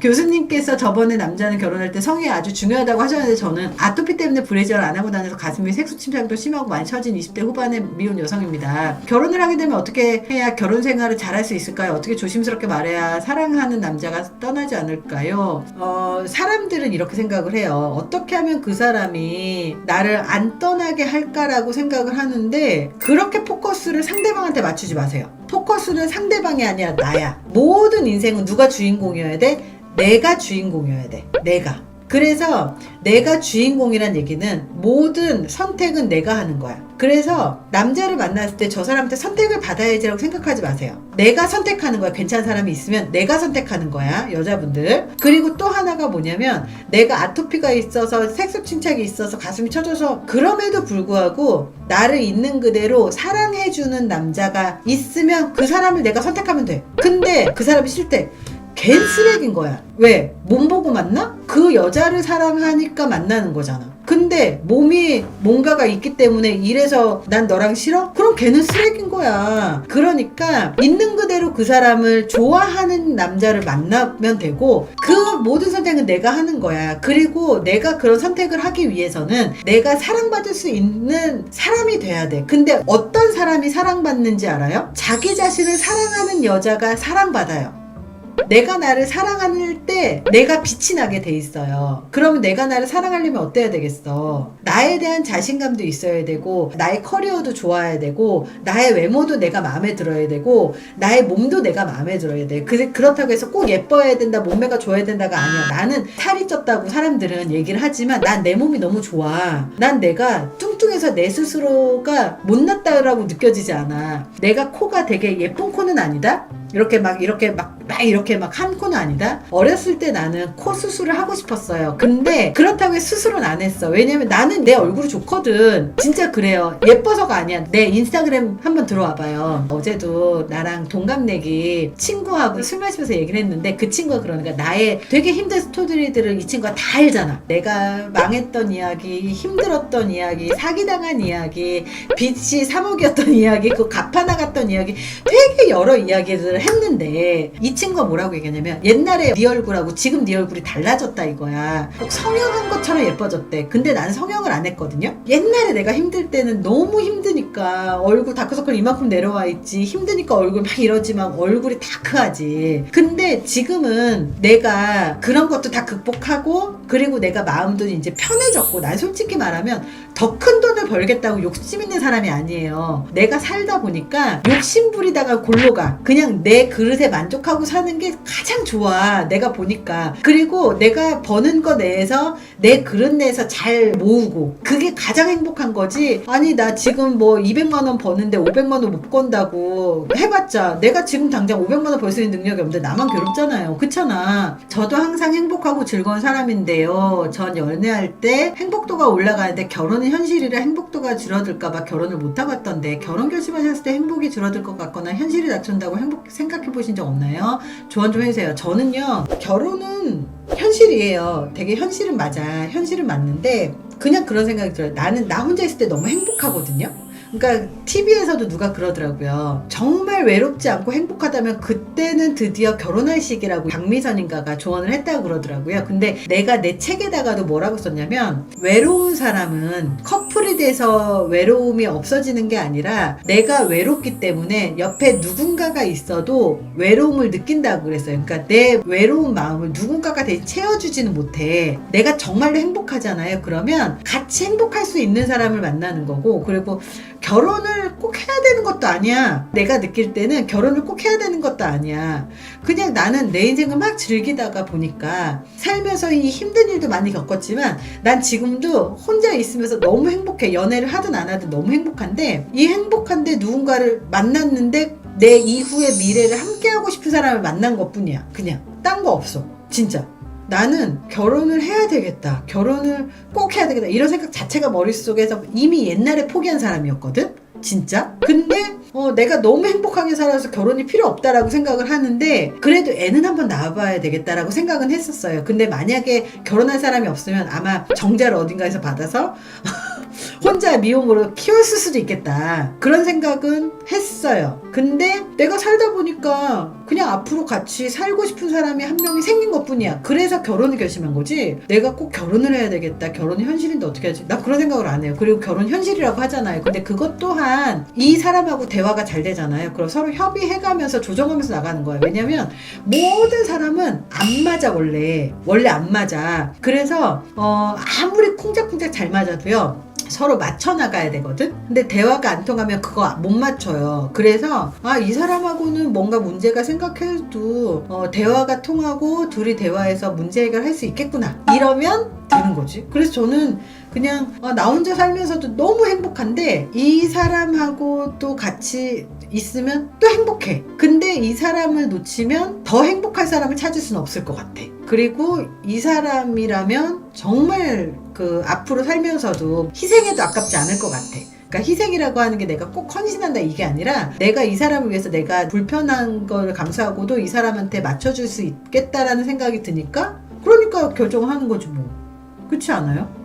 교수님께서 저번에 남자는 결혼할 때 성이 아주 중요하다고 하셨는데 저는 아토피 때문에 브래지어를 안 하고 다녀서 가슴이 색소 침착도 심하고 많이 처진 20대 후반의 미혼 여성입니다. 결혼을 하게 되면 어떻게 해야 결혼 생활을 잘할 수 있을까요? 어떻게 조심스럽게 말해야 사랑하는 남자가 떠나지 않을까요? 어, 사람들은 이렇게 생각을 해요. 어떻게 하면 그 사람이 나를 안 떠나게 할까라고 생각을 하는데 그렇게 포커스를 상대방한테 맞추지 마세요. 포커스는 상대방이 아니라 나야. 모든 인생은 누가 주인공이어야 돼? 내가 주인공이어야 돼. 내가. 그래서 내가 주인공이란 얘기는 모든 선택은 내가 하는 거야. 그래서 남자를 만났을 때 저 사람한테 선택을 받아야지라고 생각하지 마세요. 내가 선택하는 거야. 괜찮은 사람이 있으면 내가 선택하는 거야. 여자분들. 그리고 또 하나가 뭐냐면 내가 아토피가 있어서 색소 침착이 있어서 가슴이 쳐져서 그럼에도 불구하고 나를 있는 그대로 사랑해주는 남자가 있으면 그 사람을 내가 선택하면 돼. 근데 그 사람이 싫대. 걘 쓰레기인 거야. 왜? 몸 보고 만나? 그 여자를 사랑하니까 만나는 거잖아. 근데 몸이 뭔가가 있기 때문에 이래서 난 너랑 싫어? 그럼 걔는 쓰레기인 거야. 그러니까 있는 그대로 그 사람을 좋아하는 남자를 만나면 되고 그 모든 선택은 내가 하는 거야. 그리고 내가 그런 선택을 하기 위해서는 내가 사랑받을 수 있는 사람이 돼야 돼. 근데 어떤 사람이 사랑받는지 알아요? 자기 자신을 사랑하는 여자가 사랑받아요. 내가 나를 사랑할 때 내가 빛이 나게 돼 있어요. 그러면 내가 나를 사랑하려면 어때야 되겠어? 나에 대한 자신감도 있어야 되고, 나의 커리어도 좋아야 되고, 나의 외모도 내가 마음에 들어야 되고, 나의 몸도 내가 마음에 들어야 돼. 그, 그렇다고 해서 꼭 예뻐야 된다, 몸매가 좋아야 된다가 아니야. 나는 살이 쪘다고 사람들은 얘기를 하지만 난 내 몸이 너무 좋아. 난 내가 뚱뚱해서 내 스스로가 못났다라고 느껴지지 않아. 내가 코가 되게 예쁜 코는 아니다? 이렇게 막 이렇게 막, 막 이렇게 막한 코는 아니다. 어렸을 때 나는 코 수술을 하고 싶었어요. 근데 그렇다고 해서 수술은 안 했어. 왜냐면 나는 내 얼굴이 좋거든. 진짜 그래요. 예뻐서가 아니야. 내 인스타그램 한번 들어와 봐요. 어제도 나랑 동갑내기 친구하고 술 마시면서 얘기를 했는데 그 친구가 그러니까 나의 되게 힘든 스토리들을 이 친구가 다 알잖아. 내가 망했던 이야기, 힘들었던 이야기, 사기당한 이야기, 빚이 3억이었던 이야기, 그 갚아나갔던 이야기 되게 여러 이야기들을 했는데 이 친구가 뭐라고 얘기하냐면 옛날에 네 얼굴하고 지금 네 얼굴이 달라졌다 이거야. 꼭 성형한 것처럼 예뻐졌대. 근데 나는 성형을 안 했거든요. 옛날에 내가 힘들 때는 너무 힘드니까 얼굴 다크서클 이만큼 내려와 있지. 힘드니까 얼굴 막 이러지만 얼굴이 다크하지. 근데 지금은 내가 그런 것도 다 극복하고 그리고 내가 마음도 이제 편해졌고 난 솔직히 말하면 더 큰 돈을 벌겠다고 욕심 있는 사람이 아니에요. 내가 살다 보니까 욕심 부리다가 골로 가. 그냥 내 그릇에 만족하고 사는 게 가장 좋아. 내가 보니까. 그리고 내가 버는 거 내에서 내 그릇 내에서 잘 모으고. 그게 가장 행복한 거지. 아니, 나 지금 뭐 200만 원 버는데 500만 원 못 건다고 해봤자 내가 지금 당장 500만 원 벌 수 있는 능력이 없는데 나만 괴롭잖아요. 그렇잖아. 저도 항상 행복하고 즐거운 사람인데 요. 전 연애할 때 행복도가 올라가는데 결혼은 현실이라 행복도가 줄어들까봐 결혼을 못하고 왔던데 결혼 결심하셨을 때 행복이 줄어들 것 같거나 현실이 낮춘다고 행복 생각해 보신 적 없나요? 조언 좀 해주세요. 저는요 결혼은 현실이에요. 되게 현실은 맞아. 현실은 맞는데 그냥 그런 생각이 들어요. 나는 나 혼자 있을 때 너무 행복하거든요. 그러니까 TV에서도 누가 그러더라고요. 정말 외롭지 않고 행복하다면 그때는 드디어 결혼할 시기라고 박미선인가가 조언을 했다고 그러더라고요. 근데 내가 내 책에다가도 뭐라고 썼냐면 외로운 사람은 커플이 돼서 외로움이 없어지는 게 아니라 내가 외롭기 때문에 옆에 누군가가 있어도 외로움을 느낀다고 그랬어요. 그러니까 내 외로운 마음을 누군가가 대신 채워주지는 못해. 내가 정말로 행복하잖아요. 그러면 같이 행복할 수 있는 사람을 만나는 거고 그리고 결혼을 꼭 해야 되는 것도 아니야. 내가 느낄 때는 결혼을 꼭 해야 되는 것도 아니야. 그냥 나는 내 인생을 막 즐기다가 보니까 살면서 이 힘든 일도 많이 겪었지만 난 지금도 혼자 있으면서 너무 행복해. 연애를 하든 안 하든 너무 행복한데 이 행복한데 누군가를 만났는데 내 이후의 미래를 함께하고 싶은 사람을 만난 것 뿐이야. 그냥. 딴 거 없어. 진짜. 나는 결혼을 해야 되겠다. 결혼을 꼭 해야 되겠다. 이런 생각 자체가 머릿속에서 이미 옛날에 포기한 사람이었거든? 진짜? 근데 어, 내가 너무 행복하게 살아서 결혼이 필요 없다라고 생각을 하는데 그래도 애는 한번 낳아봐야 되겠다라고 생각은 했었어요. 근데 만약에 결혼할 사람이 없으면 아마 정자를 어딘가에서 받아서 혼자 미혼모로 키웠을 수도 있겠다. 그런 생각은 했어요. 근데 내가 살다 보니까 그냥 앞으로 같이 살고 싶은 사람이 한 명이 생긴 것 뿐이야. 그래서 결혼을 결심한 거지. 내가 꼭 결혼을 해야 되겠다. 결혼이 현실인데 어떻게 하지? 나 그런 생각을 안 해요. 그리고 결혼 현실이라고 하잖아요. 근데 그것 또한 이 사람하고 대화가 잘 되잖아요. 그럼 서로 협의해가면서 조정하면서 나가는 거예요. 왜냐면 모든 사람은 안 맞아 원래 원래 안 맞아 그래서 어 아무리 쿵짝쿵짝 잘 맞아도요 서로 맞춰 나가야 되거든 근데 대화가 안 통하면 그거 못 맞춰요 그래서 아 이 사람하고는 뭔가 문제가 생각해도 어, 대화가 통하고 둘이 대화해서 문제 해결할 수 있겠구나 이러면 되는 거지 그래서 저는 그냥 아, 나 혼자 살면서도 너무 행복한데 이 사람하고 또 같이 있으면 또 행복해. 근데 이 사람을 놓치면 더 행복할 사람을 찾을 수는 없을 것 같아. 그리고 이 사람이라면 정말 그 앞으로 살면서도 희생해도 아깝지 않을 것 같아. 그러니까 희생이라고 하는 게 내가 꼭 헌신한다 이게 아니라 내가 이 사람을 위해서 내가 불편한 걸 감수하고도 이 사람한테 맞춰줄 수 있겠다라는 생각이 드니까 그러니까 결정을 하는 거지 뭐. 그렇지 않아요?